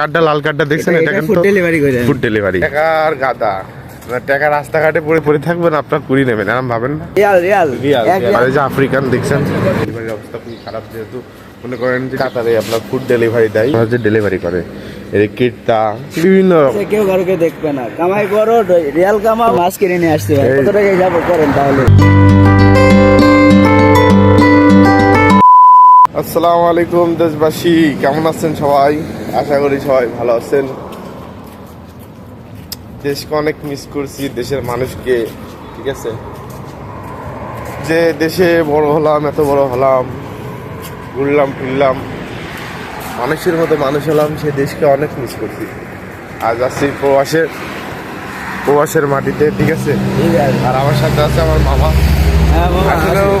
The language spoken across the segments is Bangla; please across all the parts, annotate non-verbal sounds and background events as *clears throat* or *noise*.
কার্ডটা লাল কার্ডটা দেখছেন? এটা কিন্তু ফুড ডেলিভারি করে ফুড ডেলিভারি টাকা আর গাদা। টাকা রাস্তাঘাটে পড়ে পড়ে থাকবেন আপনার কুড়ি নেবেন এরকম ভাবেন না? Riyal riyal. এক আর এই যে আফ্রিকান দেখছেন? ডেলিভারির অবস্থা খুবই খারাপ যেহেতু মনে করেন যে কাতারে আপনার ফুড ডেলিভারি দেয়। হচ্ছে ডেলিভারি করে এই কিটটা বিভিন্ন রকম। কেউ কারোকে দেখবে না। কামাই করো রিয়াল কামাও মাছ কিনে নিয়ে আসতে হয় কত টাকা যাব? করেন তাহলে। আসসালামু আলাইকুম দেশবাসী কেমন আছেন সবাই? আশা করি সবাই ভালো আছেন। দেশকে অনেক মিস করছি দেশের মানুষকে ঠিক আছে? যে দেশে বড় হলাম এত বড় হলাম ঘুরলাম ফিরলাম মানুষের মতো মানুষ হলাম সে দেশকে অনেক মিস করছি। আজ আসছি প্রবাসের প্রবাসের মাটিতে ঠিক আছে? ঠিক আছে আর আমার সাথে আছে আমার মামা। হ্যাঁ মামা আসলেও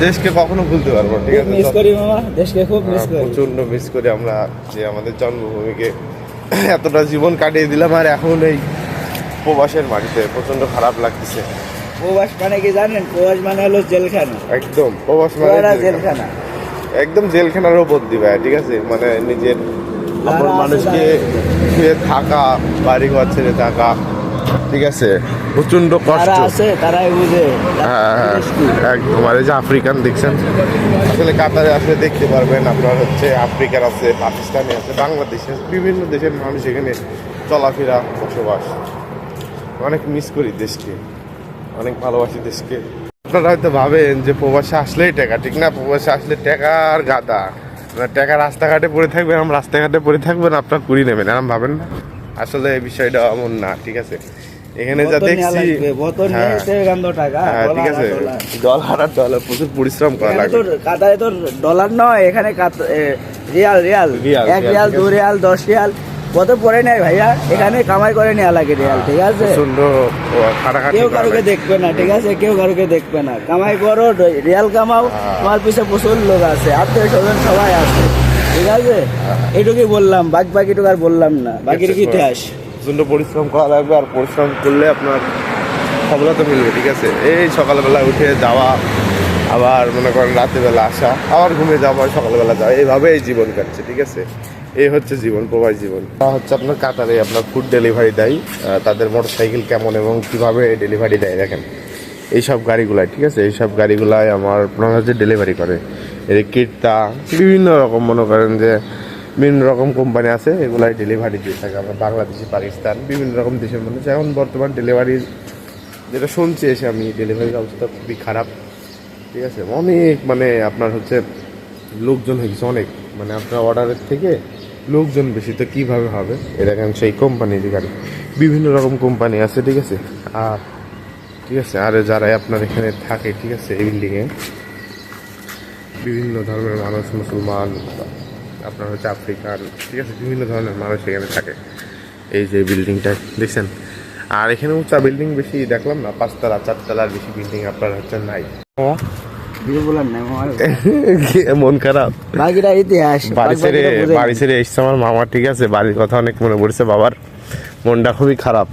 দেশকে কখনো ভুলতে পারব ঠিক আছে? মিস করি মামা দেশকে খুব মিস করি। প্রচণ্ড মিস করি আমরা যে আমাদের জন্মভূমিকে *clears throat* এতটা জীবন কাটিয়ে দিলাম আর এখন এই প্রবাসের মাটিতে প্রচণ্ড খারাপ লাগতেছে। প্রবাস মানে কি জানেন? প্রবাস মানে হলো জেলখানা। একদম প্রবাস মানে জেলখানা। একদম জেলখানার উপর দিবে ঠিক আছে? মানে নিজের অপর মানুষকে শুয়ে থাকা বাড়ি ঘর ছেড়ে থাকা ঠিক আছে? প্রচণ্ড কষ্ট। আছে তারাই বুঝে। হ্যাঁ হ্যাঁ কি। একদম। আর এই যে আফ্রিকান দেখছেন? আসলে কাতারে আসলে দেখতে পারবেন আপনার হচ্ছে আফ্রিকার আছে পাকিস্তানি আছে বাংলাদেশে বিভিন্ন দেশের মানুষ এখানে চলাফেরা বসবাস। অনেক মিস করি দেশকে। অনেক ভালোবাসি দেশকে। আপনারা হয়তো ভাবেন যে প্রবাসে আসলেই টাকা ঠিক না? প্রবাসে আসলে টাকা আর গাদা টাকা রাস্তাঘাটে পড়ে থাকবেন এরম রাস্তাঘাটে পড়ে থাকবেন আপনার কুড়ি নেবেন এরম ভাবেন না? আসলে এই বিষয়টা এমন না ঠিক আছে? এখানে যা দেখছি হ্যাঁ। হ্যাঁ ঠিক আছে। ডলার। আর ডলার প্রচুর পরিশ্রম করা লাগে কাতারে তোর ডলার নয় এখানে রিয়াল রিয়াল। এক রিয়াল, দু রিয়াল দশ রিয়াল। কত পরে নেয় ভাইয়া এখানে কামাই করে নেওয়া লাগে রিয়াল ঠিক আছে? খাটাখাটি কেউ করা কারোকে দেখবে না ঠিক আছে? কেউ কারোকে দেখবে না। কামাই করো রিয়াল কামাও হ্যাঁ। তোমার পিছে প্রচুর লোক আছে আত্মীয় স্বজন সবাই আছে। ঠিক আছে। এইটুকুই বললাম বাকি বাকিটুকু আর বললাম না। বাকির কি ইতিহাস প্রচণ্ড পরিশ্রম করা লাগবে আর পরিশ্রম করলে আপনার সফলতা মিলবে ঠিক আছে? এই সকালবেলা উঠে যাওয়া আবার মনে করেন রাতেরবেলা আসা আবার ঘুমে যাওয়া সকালবেলা যাওয়া এইভাবে এই জীবন কাটছে ঠিক আছে? এই হচ্ছে জীবন প্রবাস জীবন। তা হচ্ছে আপনার কাতারে আপনার ফুড ডেলিভারি দেয় তাদের মোটর সাইকেল কেমন এবং কীভাবে ডেলিভারি দেয় দেখেন। এইসব গাড়িগুলাই, ঠিক আছে? এইসব গাড়িগুলাই আমার মনে হচ্ছে ডেলিভারি করে। এই কিটটা বিভিন্ন রকম মনে করেন যে বিভিন্ন রকম কোম্পানি আছে, এগুলাই ডেলিভারি দিয়ে থাকে। আমরা বাংলাদেশি, পাকিস্তান, বিভিন্ন রকম দেশের মানুষ। এখন বর্তমান ডেলিভারি যেটা শুনছি এসে আমি ডেলিভারির অবস্থা খুবই খারাপ। ঠিক আছে? অনেক মানে আপনার হচ্ছে লোকজন হয়ে গেছে, অনেক। মানে আপনার অর্ডারের থেকে লোকজন বেশি। তো কীভাবে হবে? এ দেখেন সেই কোম্পানির গাড়ি। বিভিন্ন রকম কোম্পানি আছে, ঠিক আছে? আর ঠিক আছে? আর যারা আপনার এখানে থাকে ঠিক আছে এই বিল্ডিংয়ে বিভিন্ন ধর্মের মানুষ মুসলমান আপনার হচ্ছে আফ্রিকান ঠিক আছে বিভিন্ন ধরনের মানুষ এখানে থাকে। এই যে বিল্ডিংটা দেখছেন? আর এখানে উঁচা বিল্ডিং বেশি দেখলাম না পাঁচতলা চারতলার বেশি বিল্ডিং আপনার হচ্ছে নাই। মন খারাপ? বাড়ি ছেড়ে বাড়ি ছেড়ে এসছে আমার মামা ঠিক আছে? বাড়ির কথা অনেক মনে পড়ছে বাবার। মনটা খুবই খারাপ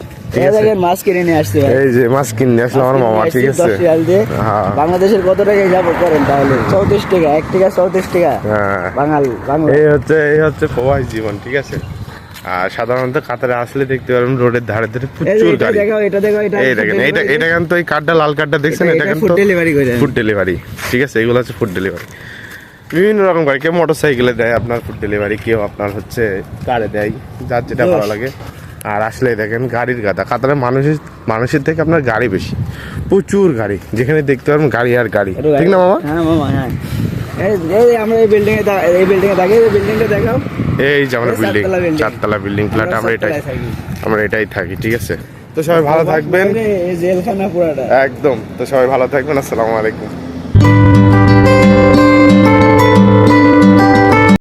মাছ কিনে নিয়ে আসতে এই যে মাছ কিনে আসলো আমার মামা ঠিক আছে। দশ রিয়াল দিয়ে। হ্যাঁ। বাংলাদেশের কত টাকায় যাব করেন তাহলে? চৌত্রিশ টাকা এক টাকা চৌত্রিশ টাকা। বাঙাল এই হচ্ছে এই হচ্ছে প্রবাস জীবন ঠিক আছে? আর সাধারণত কাতারে আসলে দেখতে পারবেন রোডের ধারে ধারে প্রচুর গাড়ি। এটা দেখাও এটা দেখেন এটা এটা কিন্তু এই কার্ডটা লাল কার্ডটা দেখছেন? এটা- কিন্তু ফুড ডেলিভারি ঠিক আছে? এগুলো হচ্ছে ফুড ডেলিভারি। বিভিন্ন রকম গাড়ি কেউ মোটর সাইকেলে দেয় আপনার ফুড ডেলিভারি কেউ আপনার হচ্ছে কারে দেয় যার যেটা ভালো লাগে। আর আসলে দেখেন গাড়ির গাদা। কাতারে মানুষের মানুষের থেকে আপনার গাড়ি বেশি। প্রচুর গাড়ি। যেখানে দেখতে পারবেন গাড়ি আর গাড়ি। ঠিক না মামা? হ্যাঁ মামা হ্যাঁ। আমরা এই বিল্ডিং এই বিল্ডিং এ থাকি এই বিল্ডিংটা দেখাও। এই যে আমরা বিল্ডিং চারতলা বিল্ডিং ফ্ল্যাট আমরা আমরা এটাই আমরা এটাই থাকি ঠিক আছে? তো সবাই ভালো থাকবেন। জেলখানা পুরাটা। একদম। তো সবাই ভালো থাকবেন আসসালামু আলাইকুম।